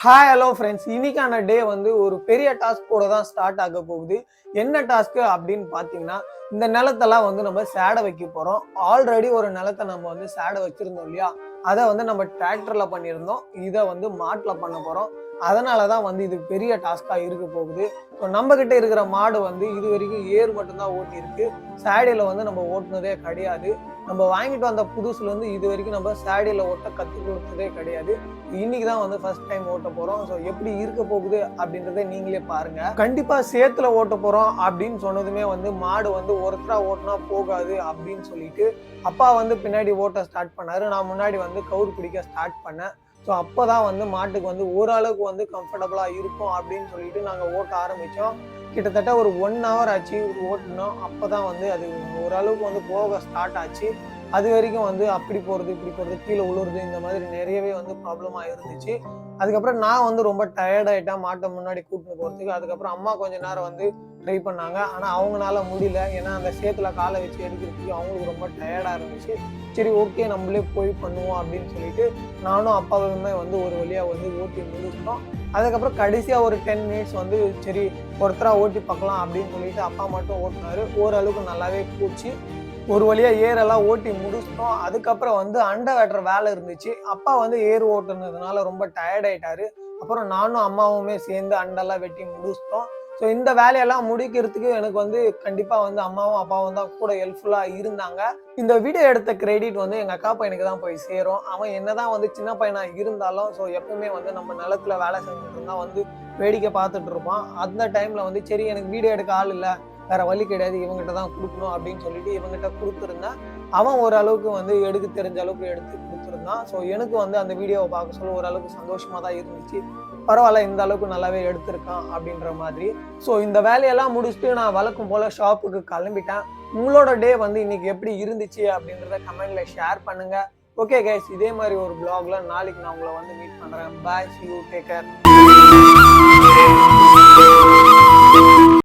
Hi hello friends இன்னைக்கான டே வந்து ஒரு பெரிய டாஸ்கோட தான் ஸ்டார்ட் ஆக போகுது. என்ன டாஸ்க்கு அப்படின்னு பார்த்தீங்கன்னா இந்த நிலத்தெல்லாம் வந்து நம்ம சேடை வைக்க போகிறோம் ஆல்ரெடி ஒரு நிலத்தை நம்ம வந்து சேடை வச்சுருந்தோம் இல்லையா? அதை வந்து நம்ம டிராக்டரில் பண்ணியிருந்தோம். இதை வந்து மாட்டில் பண்ண போகிறோம் அதனால தான் வந்து இது பெரிய டாஸ்காக இருக்க போகுது. ஸோ நம்ம கிட்ட இருக்கிற மாடு வந்து இது வரைக்கும் ஏர் மட்டும்தான் ஓட்டியிருக்கு. சேடியில் வந்து நம்ம ஓட்டுனதே கிடையாது. நம்ம வாங்கிட்டு வந்த புதுசுல வந்து இது வரைக்கும் நம்ம சேடியில் ஓட்ட கற்றுக் கொடுத்ததே கிடையாது. இன்னைக்கு தான் வந்து ஃபர்ஸ்ட் டைம் ஓட்ட போகிறோம் ஸோ எப்படி இருக்க போகுது அப்படின்றத நீங்களே பாருங்க. கண்டிப்பாக சேத்துல ஓட்ட போகிறோம் அப்படின்னு சொன்னதுமே வந்து மாடு வந்து ஒருத்தராக ஓட்டினா போகாது அப்படின்னு சொல்லிட்டு அப்பா வந்து பின்னாடி ஓட்ட ஸ்டார்ட் பண்ணாரு. நான் முன்னாடி வந்து கவுர் பிடிக்க ஸ்டார்ட் பண்ணேன். ஸோ அப்போ தான் வந்து மாட்டுக்கு வந்து ஓரளவுக்கு வந்து கம்ஃபர்டபுளாக இருக்கும் அப்படின்னு சொல்லிட்டு நாங்கள் ஓட்ட ஆரம்பித்தோம் கிட்டத்தட்ட ஒரு ஒன் ஹவர் ஆச்சு ஓட்டினோம். அப்போ தான் வந்து அது ஓரளவுக்கு வந்து போக ஸ்டார்ட் ஆச்சு. அது வரைக்கும் வந்து அப்படி போகிறது இப்படி போகிறது கீழே உழுறது இந்த மாதிரி நிறையவே வந்து ப்ராப்ளமாக இருந்துச்சு. அதுக்கப்புறம் நான் வந்து ரொம்ப டயர்டாயிட்டேன் மாட்டை முன்னாடி கூட்டின்னு போகிறதுக்கு அதுக்கப்புறம் அம்மா கொஞ்ச நேரம் வந்து ட்ரை பண்ணாங்க. ஆனால் அவங்களால முடியல. ஏன்னா அந்த சேத்துல காலை வச்சு எடுக்கிறதுக்கு அவங்களுக்கு ரொம்ப டயர்டாக இருந்துச்சு. சரி ஓகே நம்மளே போய் பண்ணுவோம் அப்படின்னு சொல்லிட்டு நானும் அப்பாவுமே வந்து ஒரு வழியாக வந்து ஓட்டி முடிச்சிட்டோம். அதுக்கப்புறம் கடைசியாக ஒரு டென் மினிட்ஸ் வந்து சரி ஒருத்தராக ஓட்டி பார்க்கலாம் அப்படின்னு சொல்லிட்டு அப்பா மட்டும் ஓட்டினாரு. ஓரளவுக்கு நல்லாவே போச்சு. ஒரு வழியா ஏரெல்லாம் ஓட்டி முடிச்சிட்டோம். அதுக்கப்புறம் வந்து அண்டை வெட்டுற வேலை இருந்துச்சு. அப்பா வந்து ஏர் ஓட்டுனதுனால ரொம்ப டயர்ட் ஆயிட்டாரு. அப்புறம் நானும் அம்மாவுமே சேர்ந்து அண்டெல்லாம் வெட்டி முடிச்சிட்டோம். ஸோ இந்த வேலையெல்லாம் முடிக்கிறதுக்கு எனக்கு வந்து கண்டிப்பாக வந்து அம்மாவும் அப்பாவும் தான் கூட ஹெல்ப்ஃபுல்லாக இருந்தாங்க. இந்த வீடியோ எடுத்த கிரெடிட் வந்து எங்கள் அக்கா பையனுக்கு தான் போய் சேரும். அவன் என்னதான் வந்து சின்ன பையனாக இருந்தாலும் ஸோ எப்பவுமே வந்து நம்ம நிலத்துல வேலை செஞ்சுட்டு இருந்தால் வந்து வேடிக்கை பார்த்துட்டு இருப்பான். அந்த டைமில் வந்து சரி எனக்கு வீடியோ எடுக்க ஆள் இல்லை. வேற வழி கிடையாது இவங்ககிட்ட தான் கொடுக்கணும் அப்படின்னு சொல்லிட்டு இவங்ககிட்ட கொடுத்துருந்தேன் அவன் ஓரளவுக்கு வந்து எடுக்க தெரிஞ்ச அளவுக்கு எடுத்து கொடுத்துருந்தான் ஸோ எனக்கு வந்து அந்த வீடியோவை பார்க்க சொல்ல ஓரளவுக்கு சந்தோஷமாக தான் இருந்துச்சு. பரவாயில்ல இந்த அளவுக்கு நல்லாவே எடுத்திருக்கான் அப்படின்ற மாதிரி. ஸோ இந்த வேலையெல்லாம் முடிச்சுட்டு நான் வழக்கம் போல ஷாப்புக்கு கிளம்பிட்டேன். உங்களோட டே வந்து இன்னைக்கு எப்படி இருந்துச்சு அப்படின்றத கமெண்ட்ல ஷேர் பண்ணுங்க. ஓகே கைஸ் இதே மாதிரி ஒரு பிளாக்ல நாளைக்கு நான் உங்களை வந்து மீட் பண்றேன். பாய் யூ டேக் கேர்